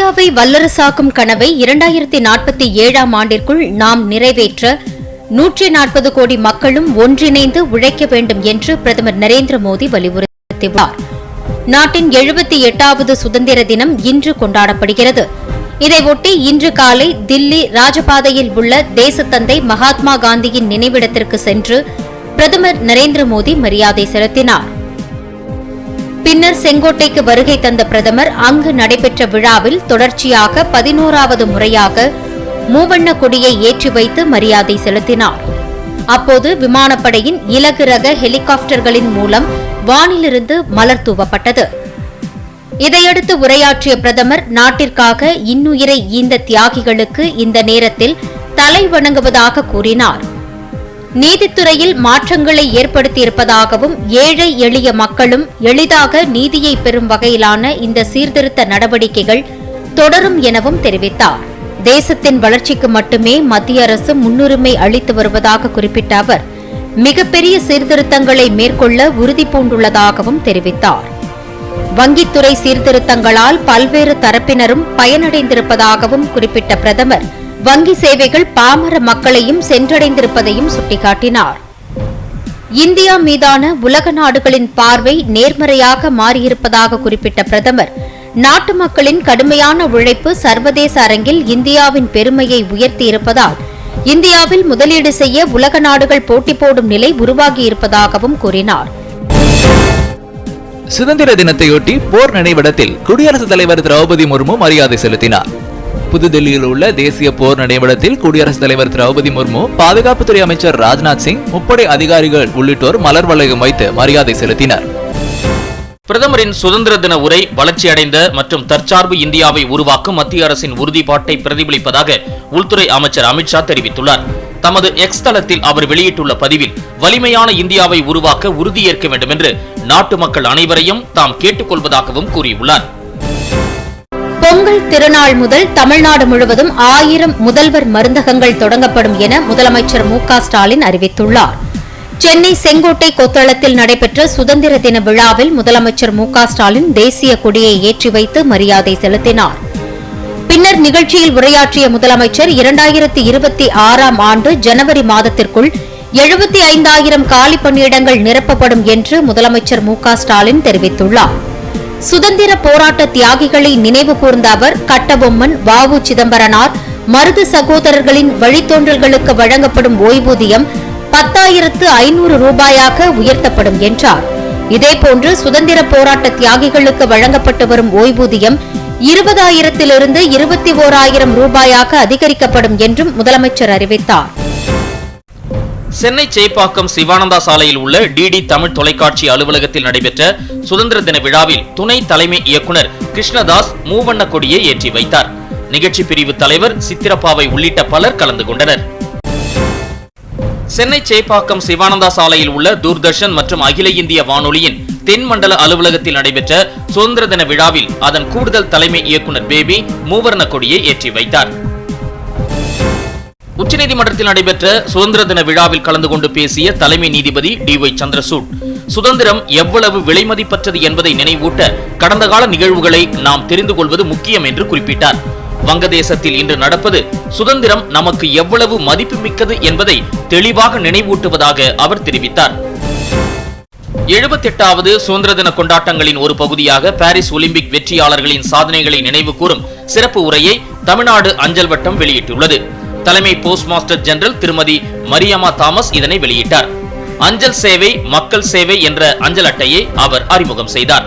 இந்தியாவை வல்லரசாக்கும் கனவை இரண்டாயிரத்தி நாற்பத்தி ஏழாம் ஆண்டிற்குள் நாம் நிறைவேற்ற நூற்றி நாற்பது கோடி மக்களும் ஒன்றிணைந்து உழைக்க வேண்டும் என்று பிரதமர் நரேந்திர மோடி வலியுறுத்தியுள்ளார். நாட்டின் எழுபத்தி எட்டாவது சுதந்திர தினம் இன்று கொண்டாடப்படுகிறது. இதையொட்டி இன்று காலை தில்லி ராஜபாதையில் உள்ள தேசத்தந்தை மகாத்மா காந்தியின் நினைவிடத்திற்கு சென்று பிரதமர் நரேந்திர மோடி மரியாதை செலுத்தினார். பின்னர் செங்கோட்டைக்கு வருகை தந்த பிரதமர் அங்கு நடைபெற்ற விழாவில் தொடர்ச்சியாக பதினோராவது முறையாக மூவண்ண கொடியை ஏற்றி வைத்து மரியாதை செலுத்தினார். அப்போது விமானப்படையின் இலகு ரக ஹெலிகாப்டர்களின் மூலம் வானிலிருந்து மலர் தூவப்பட்டது. இதையடுத்து உரையாற்றிய பிரதமர் நாட்டிற்காக இன்னுயிரை ஈந்த தியாகிகளுக்கு இந்த நேரத்தில் தலை வணங்குவதாக கூறினார். நீதித்துறையில் மாற்றங்களை ஏற்படுத்தியிருப்பதாகவும் ஏழை எளிய மக்களும் எளிதாக நீதியை பெறும் வகையிலான இந்த சீர்திருத்த நடவடிக்கைகள் தொடரும் எனவும் தெரிவித்தார். தேசத்தின் வளர்ச்சிக்கு மட்டுமே மத்திய அரசு முன்னுரிமை அளித்து வருவதாக குறிப்பிட்ட அவர் மிகப்பெரிய சீர்திருத்தங்களை மேற்கொள்ள உறுதி பூண்டுள்ளதாகவும் தெரிவித்தார். வங்கித்துறை சீர்திருத்தங்களால் பல்வேறு தரப்பினரும் பயனடைந்திருப்பதாகவும் குறிப்பிட்ட பிரதமர் வங்கி சேவைகள் பாமர மக்களையும் சென்றடைந்திருப்பதையும் சுட்டிக்காட்டினார். இந்தியா மீதான உலக நாடுகளின் பார்வை நேர்மறையாக மாறியிருப்பதாக குறிப்பிட்ட பிரதமர் நாட்டு மக்களின் கடுமையான உழைப்பு சர்வதேச அரங்கில் இந்தியாவின் பெருமையை உயர்த்தியிருப்பதால் இந்தியாவில் முதலீடு செய்ய உலக நாடுகள் போட்டி போடும் நிலை உருவாகியிருப்பதாகவும் கூறினார். சுதந்திர தினத்தையொட்டி போர் நினைவிடத்தில் குடியரசுத் தலைவர் திரௌபதி முர்மு மரியாதை செலுத்தினார். புதுதில்லியில் உள்ள தேசிய போர் நினைவிடத்தில் குடியரசுத் தலைவர் திரௌபதி முர்மு பாதுகாப்புத்துறை அமைச்சர் ராஜ்நாத் சிங் முப்படை அதிகாரிகள் உள்ளிட்டோர் மலர் வளையம் வைத்து மரியாதை செலுத்தினர். பிரதமரின் சுதந்திர தின உரை வளர்ச்சியடைந்த மற்றும் தற்சார்பு இந்தியாவை உருவாக்கும் மத்திய அரசின் உறுதிப்பாட்டை பிரதிபலிப்பதாக உள்துறை அமைச்சர் அமித்ஷா தெரிவித்துள்ளார். தமது எக்ஸ் தளத்தில் அவர் வெளியிட்டுள்ள பதிவில் வலிமையான இந்தியாவை உருவாக்க உறுதியேற்க வேண்டும் என்று நாட்டு மக்கள் அனைவரையும் தாம் கேட்டுக்கொள்வதாகவும் கூறியுள்ளார். பொங்கல் திருநாள் முதல் தமிழ்நாடு முழுவதும் ஆயிரம் முதல்வர் மருந்தகங்கள் தொடங்கப்படும் என முதலமைச்சர் மு ஸ்டாலின் அறிவித்துள்ளார். சென்னை செங்கோட்டை கொத்தளத்தில் நடைபெற்ற சுதந்திர தின விழாவில் முதலமைச்சர் மு ஸ்டாலின் தேசிய கொடியை ஏற்றி வைத்து மரியாதை செலுத்தினார். பின்னர் நிகழ்ச்சியில் உரையாற்றிய முதலமைச்சர் இரண்டாயிரத்தி இருபத்தி ஆறாம் ஆண்டு ஜனவரி மாதத்திற்குள் எழுபத்தி ஐந்தாயிரம் காலி பணியிடங்கள் நிரப்பப்படும் என்று முதலமைச்சர் மு ஸ்டாலின் தெரிவித்துள்ளார். சுதந்திர போராட்ட தியாகிகளை நினைவு கூர்ந்த அவர் கட்டபொம்மன் வாவு சிதம்பரனார் மருது சகோதரர்களின் வழித்தோன்றல்களுக்கு வழங்கப்படும் ஓய்வூதியம் பத்தாயிரத்து ஐநூறு ரூபாயாக உயர்த்தப்படும் என்றார். இதேபோன்று சுதந்திர போராட்ட தியாகிகளுக்கு வழங்கப்பட்டு வரும் ஓய்வூதியம் இருபதாயிரத்திலிருந்து இருபத்தி ஓராயிரம் ரூபாயாக அதிகரிக்கப்படும் என்றும் முதலமைச்சர் அறிவித்தார். சென்னை சேப்பாக்கம் சிவானந்தா சாலையில் உள்ள டிடி தமிழ் தொலைக்காட்சி அலுவலகத்தில் நடைபெற்ற சுதந்திர தின விழாவில் துணை தலைமை இயக்குனர் கிருஷ்ணதாஸ் மூவண்ண கொடியை ஏற்றி வைத்தார். நிகழ்ச்சி பிரிவு தலைவர் சித்திரப்பாவை உள்ளிட்ட பலர் கலந்து கொண்டனர். சென்னை சேப்பாக்கம் சிவானந்தா சாலையில் உள்ள தூர்தர்ஷன் மற்றும் அகில இந்திய வானொலியின் தென் மண்டல அலுவலகத்தில் நடைபெற்ற சுதந்திர தின விழாவில் அதன் கூடுதல் தலைமை இயக்குனர் பேபி மூவர்ண கொடியை ஏற்றி வைத்தார். உச்சநீதிமன்றத்தில் நடைபெற்ற சுதந்திர தின விழாவில் கலந்து கொண்டு பேசிய தலைமை நீதிபதி டி ஒய் சந்திரசூட் சுதந்திரம் எவ்வளவு விலைமதிப்பற்றது என்பதை நினைவூட்ட கடந்த கால நிகழ்வுகளை நாம் தெரிந்து கொள்வது முக்கியம் என்று குறிப்பிட்டார். வங்கதேசத்தில் இன்று நடப்பது சுதந்திரம் நமக்கு எவ்வளவு மதிப்புமிக்கது என்பதை தெளிவாக நினைவூட்டுவதாக அவர் தெரிவித்தார். எழுபத்தெட்டாவது சுதந்திர தின கொண்டாட்டங்களின் ஒரு பகுதியாக பாரிஸ் ஒலிம்பிக் வெற்றியாளர்களின் சாதனைகளை நினைவு கூறும் சிறப்பு உரையை தமிழ்நாடு அஞ்சல் வட்டம் வெளியிட்டுள்ளது. தலைமை போஸ்ட் மாஸ்டர் ஜெனரல் திருமதி மரியம்மா தாமஸ் இதனை வெளியிட்டார். அஞ்சல் சேவை மக்கள் சேவை என்ற அஞ்சல் அட்டையை அவர் அறிமுகம் செய்தார்.